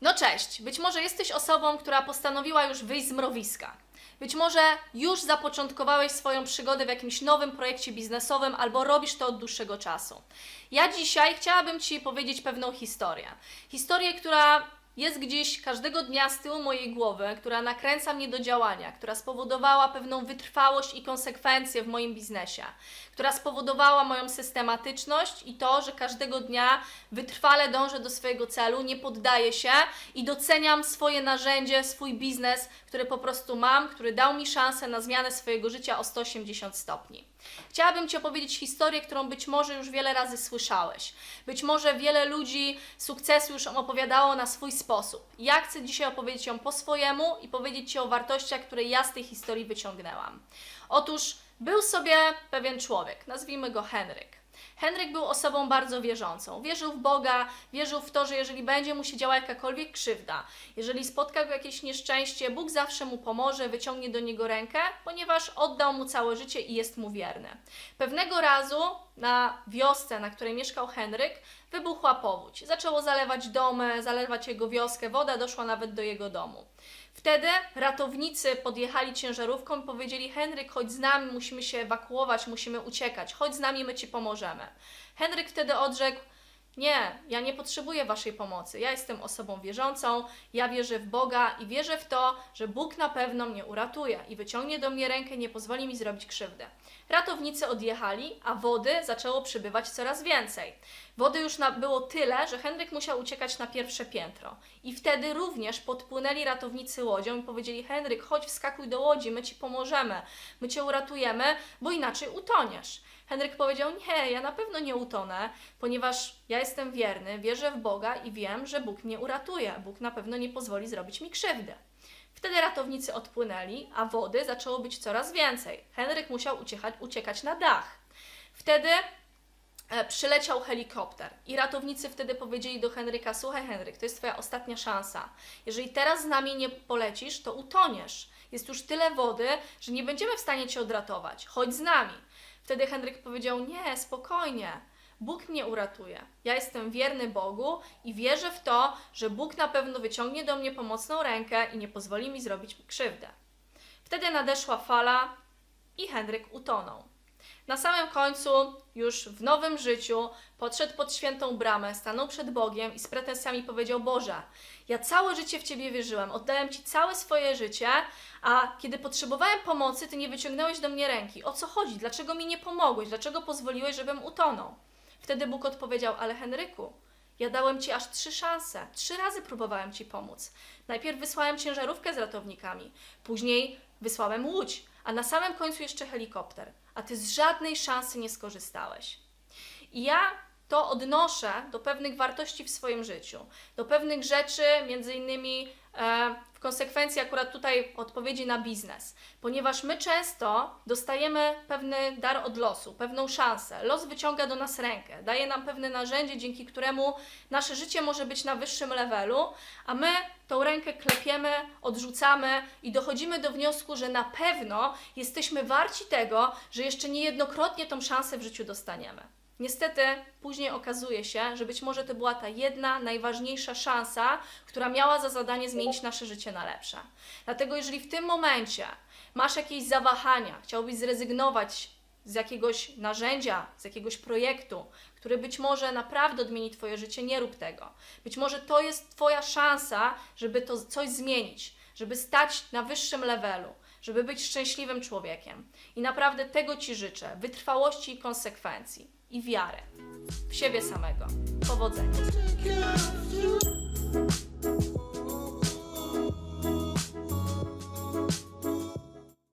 No cześć, być może jesteś osobą, która postanowiła już wyjść z mrowiska. Być może już zapoczątkowałeś swoją przygodę w jakimś nowym projekcie biznesowym albo robisz to od dłuższego czasu. Ja dzisiaj chciałabym Ci powiedzieć pewną historię. Historię, która jest gdzieś każdego dnia z tyłu mojej głowy, która nakręca mnie do działania, która spowodowała pewną wytrwałość i konsekwencje w moim biznesie, która spowodowała moją systematyczność i to, że każdego dnia wytrwale dążę do swojego celu, nie poddaję się i doceniam swoje narzędzie, swój biznes, który po prostu mam, który dał mi szansę na zmianę swojego życia o 180 stopni. Chciałabym Ci opowiedzieć historię, którą być może już wiele razy słyszałeś. Być może wiele ludzi sukcesu już opowiadało na swój sposób. Ja chcę dzisiaj opowiedzieć ją po swojemu i powiedzieć Ci o wartościach, które ja z tej historii wyciągnęłam. Otóż był sobie pewien człowiek, nazwijmy go Henryk. Henryk był osobą bardzo wierzącą. Wierzył w Boga, wierzył w to, że jeżeli będzie mu się działa jakakolwiek krzywda, jeżeli spotka go jakieś nieszczęście, Bóg zawsze mu pomoże, wyciągnie do niego rękę, ponieważ oddał mu całe życie i jest mu wierny. Pewnego razu na wiosce, na której mieszkał Henryk, wybuchła powódź. Zaczęło zalewać domy, zalewać jego wioskę, woda doszła nawet do jego domu. Wtedy ratownicy podjechali ciężarówką i powiedzieli: Henryk, chodź z nami, musimy się ewakuować, musimy uciekać, chodź z nami, my ci pomożemy. Henryk wtedy odrzekł: Nie, ja nie potrzebuję waszej pomocy. Ja jestem osobą wierzącą, ja wierzę w Boga i wierzę w to, że Bóg na pewno mnie uratuje i wyciągnie do mnie rękę, nie pozwoli mi zrobić krzywdy. Ratownicy odjechali, a wody zaczęło przybywać coraz więcej. Wody już na, było tyle, że Henryk musiał uciekać na pierwsze piętro. I wtedy również podpłynęli ratownicy łodzią i powiedzieli: Henryk, chodź, wskakuj do łodzi, my ci pomożemy, my cię uratujemy, bo inaczej utoniesz. Henryk powiedział: Nie, ja na pewno nie utonę, ponieważ ja jestem wierny, wierzę w Boga i wiem, że Bóg mnie uratuje. Bóg na pewno nie pozwoli zrobić mi krzywdy. Wtedy ratownicy odpłynęli, a wody zaczęło być coraz więcej. Henryk musiał uciekać, uciekać na dach. Wtedy przyleciał helikopter i ratownicy wtedy powiedzieli do Henryka: Słuchaj, Henryk, to jest Twoja ostatnia szansa. Jeżeli teraz z nami nie polecisz, to utoniesz. Jest już tyle wody, że nie będziemy w stanie Cię odratować. Chodź z nami. Wtedy Henryk powiedział: Nie, spokojnie. Bóg mnie uratuje. Ja jestem wierny Bogu i wierzę w to, że Bóg na pewno wyciągnie do mnie pomocną rękę i nie pozwoli mi zrobić krzywdę. Wtedy nadeszła fala i Henryk utonął. Na samym końcu, już w nowym życiu, podszedł pod świętą bramę, stanął przed Bogiem i z pretensjami powiedział: Boże, ja całe życie w Ciebie wierzyłem, oddałem Ci całe swoje życie, a kiedy potrzebowałem pomocy, Ty nie wyciągnąłeś do mnie ręki. O co chodzi? Dlaczego mi nie pomogłeś? Dlaczego pozwoliłeś, żebym utonął? Wtedy Bóg odpowiedział: Ale Henryku, ja dałem Ci aż trzy szanse. Trzy razy próbowałem Ci pomóc. Najpierw wysłałem ciężarówkę z ratownikami, później wysłałem łódź, a na samym końcu jeszcze helikopter. A Ty z żadnej szansy nie skorzystałeś. I ja to odnoszę do pewnych wartości w swoim życiu, do pewnych rzeczy, między innymi e, w konsekwencji akurat tutaj odpowiedzi na biznes, ponieważ my często dostajemy pewny dar od losu, pewną szansę. Los wyciąga do nas rękę, daje nam pewne narzędzie, dzięki któremu nasze życie może być na wyższym levelu, a my tą rękę klepiemy, odrzucamy i dochodzimy do wniosku, że na pewno jesteśmy warci tego, że jeszcze niejednokrotnie tą szansę w życiu dostaniemy. Niestety później okazuje się, że być może to była ta jedna najważniejsza szansa, która miała za zadanie zmienić nasze życie na lepsze. Dlatego jeżeli w tym momencie masz jakieś zawahania, chciałbyś zrezygnować z jakiegoś narzędzia, z jakiegoś projektu, który być może naprawdę odmieni Twoje życie, nie rób tego. Być może to jest Twoja szansa, żeby to coś zmienić, żeby stać na wyższym levelu, żeby być szczęśliwym człowiekiem. I naprawdę tego Ci życzę: wytrwałości i konsekwencji i wiarę w siebie samego. Powodzenia.